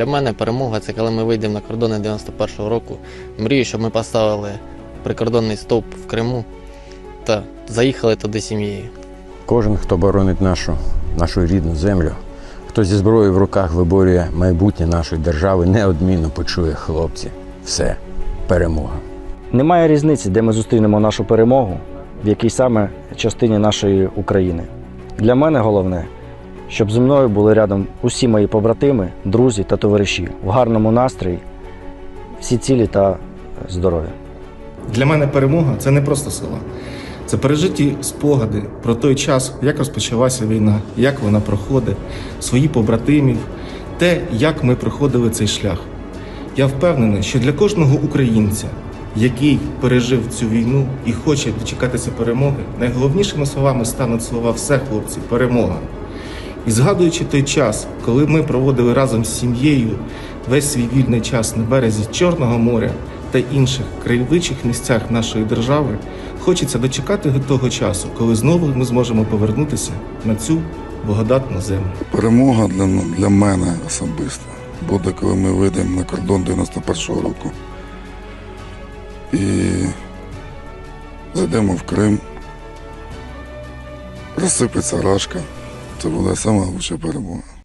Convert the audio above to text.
Для мене перемога це коли ми вийдемо на кордони 91-го року. Мрію, щоб ми поставили прикордонний стовп в Криму та заїхали туди сім'єю. Кожен, хто боронить нашу, нашу рідну землю, хто зі зброєю в руках виборює майбутнє нашої держави, неодмінно почує хлопці. Все, перемога. Немає різниці, де ми зустрінемо нашу перемогу, в якій саме частині нашої України. Для мене головне, щоб зі мною були рядом усі мої побратими, друзі та товариші в гарному настрої, всі цілі та здорові. Для мене перемога це не просто слова. Це пережиті спогади про той час, як розпочалася війна, як вона проходить, свої побратимів, те, як ми проходили цей шлях. Я впевнений, що для кожного українця, який пережив цю війну і хоче дочекатися перемоги, найголовнішими словами стануть слова все, хлопці, перемога. І згадуючи той час, коли ми проводили разом з сім'єю весь свій вільний час на березі Чорного моря та інших краєвичих місцях нашої держави, хочеться дочекати того часу, коли знову ми зможемо повернутися на цю благодатну землю. Перемога для, для мене особисто буде, коли ми вийдемо на кордон 91-го року і зайдемо в Крим, розсипеться рашка. Це сама найкраща перемога.